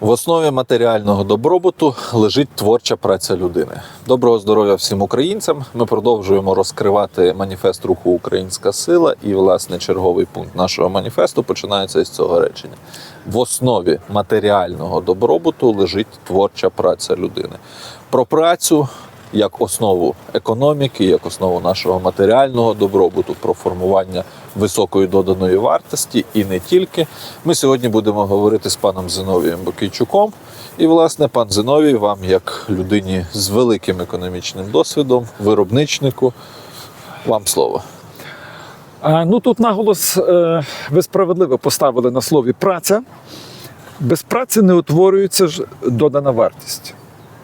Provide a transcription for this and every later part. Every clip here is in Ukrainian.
В основі матеріального добробуту лежить творча праця людини. Доброго здоров'я всім українцям. Ми продовжуємо розкривати маніфест руху Українська сила. І, власне, черговий пункт нашого маніфесту починається із цього речення. В основі матеріального добробуту лежить творча праця людини. Про працю як основу економіки, як основу нашого матеріального добробуту, про формування високої доданої вартості і не тільки. Ми сьогодні будемо говорити з паном Зиновієм Бокійчуком. І, власне, пан Зиновій, вам, як людині з великим економічним досвідом, виробничнику, вам слово. Ну тут наголос е, ви справедливо поставили на слові праця. Без праці не утворюється ж додана вартість.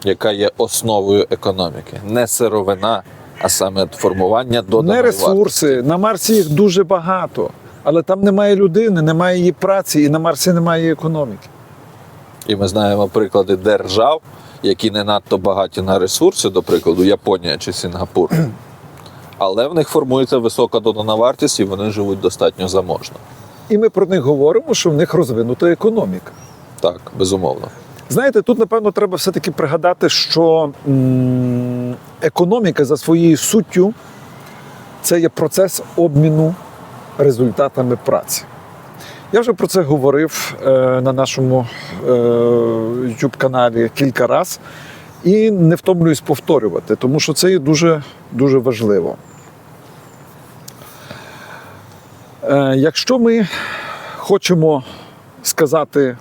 Яка є основою економіки, не сировина, а саме формування доданої Не ресурси. вартості. На Марсі їх дуже багато, але там немає людини, немає її праці, і на Марсі немає економіки. І ми знаємо приклади держав, які не надто багаті на ресурси, до прикладу, Японія чи Сінгапур. Але в них формується висока додана вартість, і вони живуть достатньо заможно. І ми про них говоримо, що в них розвинута економіка. Так, безумовно. Знаєте, тут напевно треба все-таки пригадати, що економіка за своєю суттю це є процес обміну результатами праці. Я вже про це говорив е, на нашому е, youtube каналі кілька разів і не втомлююсь повторювати, тому що це є дуже, дуже важливо. Е, якщо ми хочемо сказати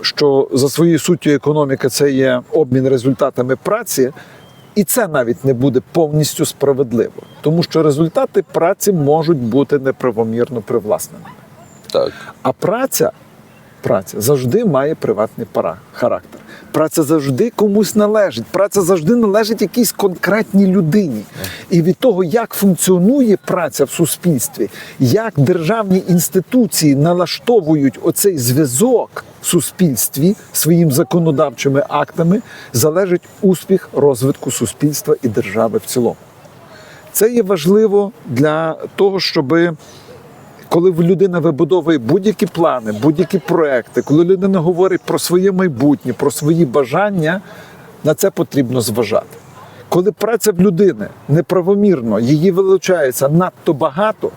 що за своєю суттю економіка це є обмін результатами праці, і це навіть не буде повністю справедливо, тому що результати праці можуть бути неправомірно привласненими. Так. А праця, праця завжди має приватний характер. Праця завжди комусь належить. Праця завжди належить якійсь конкретній людині. І від того, як функціонує праця в суспільстві, як державні інституції налаштовують оцей зв'язок в суспільстві своїм законодавчими актами, залежить успіх розвитку суспільства і держави в цілому. Це є важливо для того, щоби коли людина вибудовує будь-які плани, будь-які проекти, коли людина говорить про своє майбутнє, про свої бажання, на це потрібно зважати. Коли праця в людини неправомірно, її вилучається надто багато,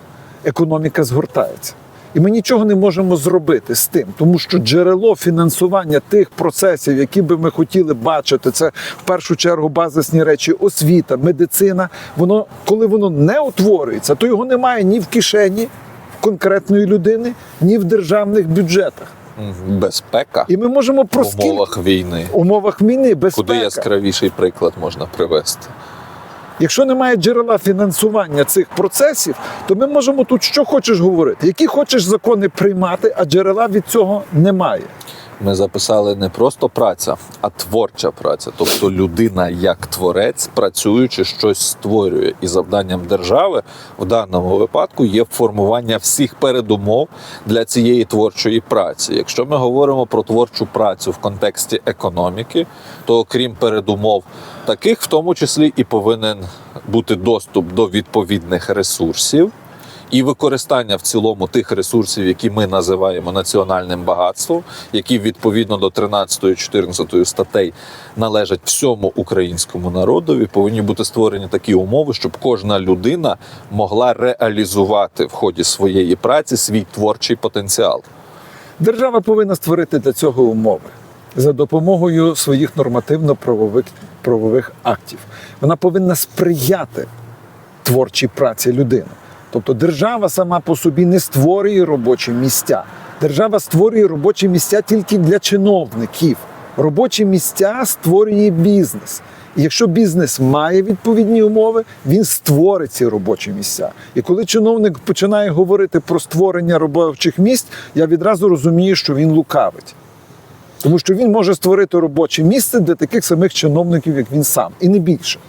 економіка згортається. І ми нічого не можемо зробити з тим, тому що джерело фінансування тих процесів, які би ми хотіли бачити, це в першу чергу базисні речі, освіта, медицина. Воно, коли воно не утворюється, то його немає ні в кишені конкретної людини, ні в державних бюджетах. Безпека І ми можемо про в умовах війни. умовах війни безпека. Куди яскравіший приклад можна привести? Якщо немає джерела фінансування цих процесів, то ми можемо тут що хочеш говорити, які хочеш закони приймати, а джерела від цього немає. Ми записали не просто праця, а творча праця. Тобто людина як творець, працюючи, щось створює. І завданням держави в даному випадку є формування всіх передумов для цієї творчої праці. Якщо ми говоримо про творчу працю в контексті економіки, то окрім передумов таких, в тому числі і повинен бути доступ до відповідних ресурсів і використання в цілому тих ресурсів, які ми називаємо національним багатством, які відповідно до 13-14 статей належать всьому українському народові, повинні бути створені такі умови, щоб кожна людина могла реалізувати в ході своєї праці свій творчий потенціал. Держава повинна створити для цього умови за допомогою своїх нормативно-правових правових актів. Вона повинна сприяти творчій праці людини. Тобто держава сама по собі не створює робочі місця. Держава створює робочі місця тільки для чиновників. Робочі місця створює бізнес. І якщо бізнес має відповідні умови, він створить ці робочі місця. І коли чиновник починає говорити про створення робочих місць, я відразу розумію, що він лукавить. Тому що він може створити робоче місце для таких самих чиновників, як він сам, і не більше.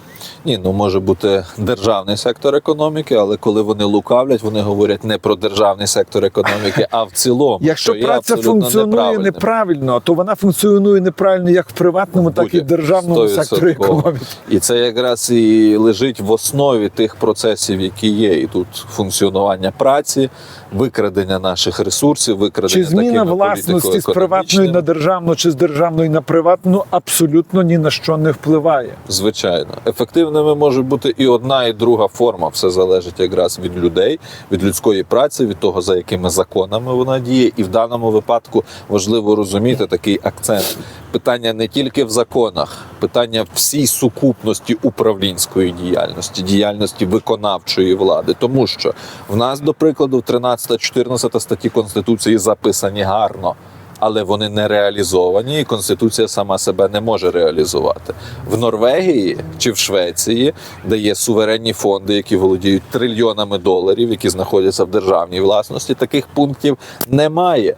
Ні, ну може бути державний сектор економіки, але коли вони лукавлять, вони говорять не про державний сектор економіки, а в цілому. Якщо що праця функціонує неправильно, то вона функціонує неправильно як в приватному, так і в державному секторі економіки. І це якраз і лежить в основі тих процесів, які є. І тут функціонування праці, викрадення наших ресурсів, викрадення Чи зміна такими власності з приватної на державну чи з державної на приватну абсолютно ні на що не впливає. Звичайно, ефективними може бути і одна, і друга форма. Все залежить якраз від людей, від людської праці, від того, за якими законами вона діє. І в даному випадку важливо розуміти такий акцент. Питання не тільки в законах, питання всій сукупності управлінської діяльності, діяльності виконавчої влади. Тому що в нас, до прикладу, 13-14 статті Конституції записані гарно але вони не реалізовані, і Конституція сама себе не може реалізувати. В Норвегії чи в Швеції, де є суверенні фонди, які володіють трильйонами доларів, які знаходяться в державній власності, таких пунктів немає.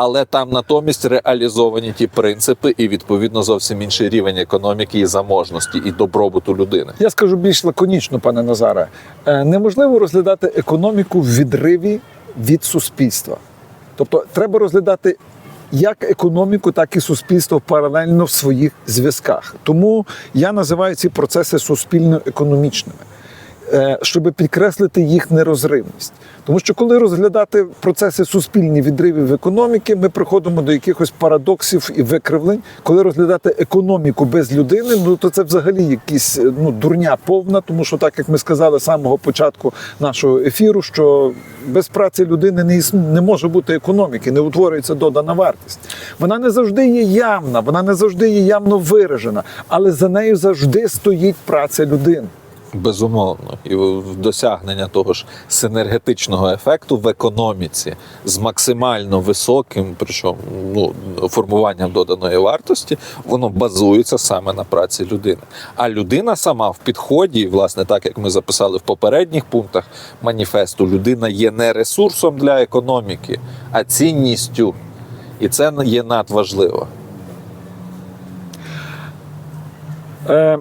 Але там натомість реалізовані ті принципи, і відповідно зовсім інший рівень економіки і заможності, і добробуту людини. Я скажу більш лаконічно, пане Назаре. Е, Неможливо розглядати економіку в відриві від суспільства. Тобто, треба розглядати як економіку, так і суспільство паралельно в своїх зв'язках. Тому я називаю ці процеси суспільно-економічними. Е, Щоб підкреслити їх нерозривність, тому що коли розглядати процеси суспільні відривів економіки, ми приходимо до якихось парадоксів і викривлень. Коли розглядати економіку без людини, ну то це взагалі якісь е, ну дурня повна, тому що так як ми сказали з самого початку нашого ефіру, що без праці людини не існу, не може бути економіки, не утворюється додана вартість. Вона не завжди є явна, вона не завжди є явно виражена, але за нею завжди стоїть праця людини. Безумовно, і досягнення того ж синергетичного ефекту в економіці з максимально високим, причому ну формуванням доданої вартості, воно базується саме на праці людини. А людина сама в підході, власне, так як ми записали в попередніх пунктах маніфесту, людина є не ресурсом для економіки, а цінністю. І це є надважливо. Е,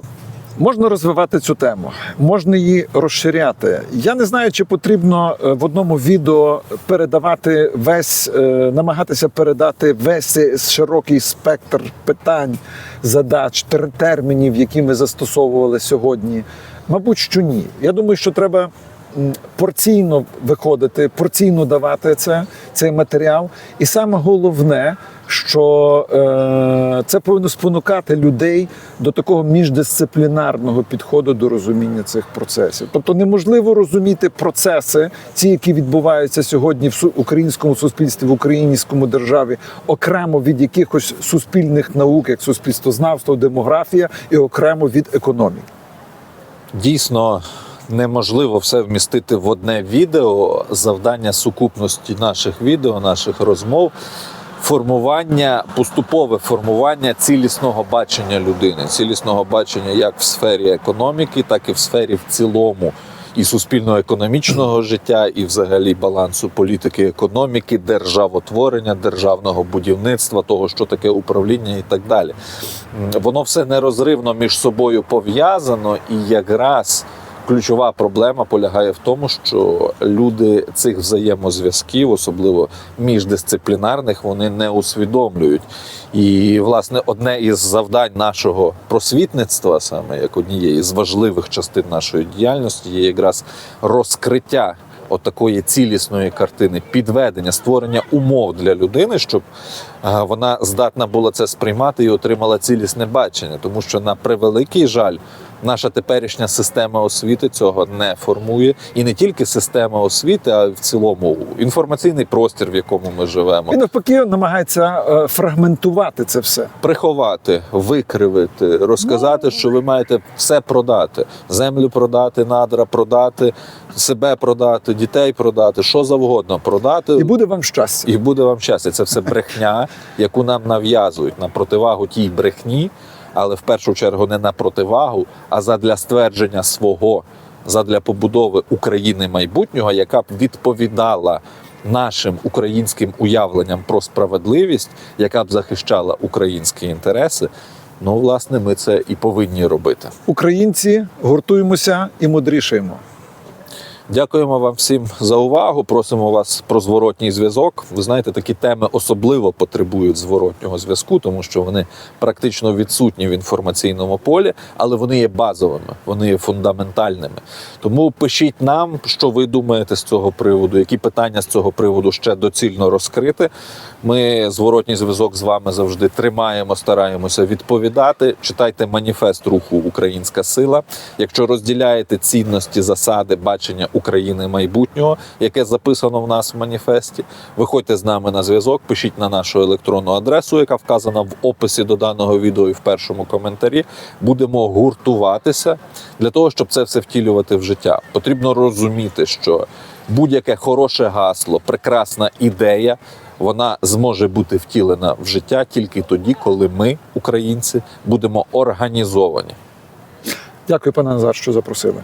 можна розвивати цю тему, можна її розширяти. Я не знаю, чи потрібно е, в одному відео передавати весь, е, намагатися передати весь широкий спектр питань, задач, термінів, які ми застосовували сьогодні. Мабуть, що ні. Я думаю, що треба порційно виходити, порційно давати це, цей матеріал. І саме головне, що е, це повинно спонукати людей до такого міждисциплінарного підходу до розуміння цих процесів. Тобто неможливо розуміти процеси, ті, які відбуваються сьогодні в українському суспільстві, в українському державі, окремо від якихось суспільних наук, як суспільствознавство, демографія, і окремо від економіки. Дійсно неможливо все вмістити в одне відео. Завдання сукупності наших відео, наших розмов. Формування, поступове формування цілісного бачення людини, цілісного бачення як в сфері економіки, так і в сфері в цілому і суспільно-економічного життя, і взагалі балансу політики, економіки, державотворення, державного будівництва, того, що таке управління і так далі. Воно все нерозривно між собою пов'язано, і якраз ключова проблема полягає в тому, що люди цих взаємозв'язків, особливо міждисциплінарних, вони не усвідомлюють. І, власне, одне із завдань нашого просвітництва, саме як однієї з важливих частин нашої діяльності, є якраз розкриття отакої цілісної картини, підведення, створення умов для людини, щоб вона здатна була це сприймати і отримала цілісне бачення, тому що на превеликий жаль. Наша теперішня система освіти цього не формує, і не тільки система освіти, а в цілому інформаційний простір, в якому ми живемо, І навпаки намагається е, фрагментувати це все. приховати, викривити, розказати, що ви маєте все продати: землю продати, надра продати, себе продати, дітей продати, що завгодно продати. І буде вам щастя. І буде вам щастя. Це все брехня, яку нам нав'язують на противагу тій брехні, але в першу чергу не на противагу, а задля ствердження свого, задля побудови України майбутнього, яка б відповідала нашим українським уявленням про справедливість, яка б захищала українські інтереси. Ну, власне, ми це і повинні робити. Українці гуртуємося і мудрішаємо. Дякуємо вам всім за увагу. Просимо вас про зворотній зв'язок. Ви знаєте, такі теми особливо потребують зворотнього зв'язку, тому що вони практично відсутні в інформаційному полі, але вони є базовими, вони є фундаментальними. Тому пишіть нам, що ви думаєте з цього приводу, які питання з цього приводу ще доцільно розкрити. Ми зворотній зв'язок з вами завжди тримаємо, стараємося відповідати. Читайте маніфест руху Українська сила. Якщо розділяєте цінності, засади, бачення України майбутнього, яке записано в нас в маніфесті, виходьте з нами на зв'язок, пишіть на нашу електронну адресу, яка вказана в описі до даного відео і в першому коментарі. Будемо гуртуватися для того, щоб це все втілювати в життя. Потрібно розуміти, що будь-яке хороше гасло, прекрасна ідея. Вона зможе бути втілена в життя тільки тоді, коли ми, українці, будемо організовані. Дякую, пане Назар, що запросили.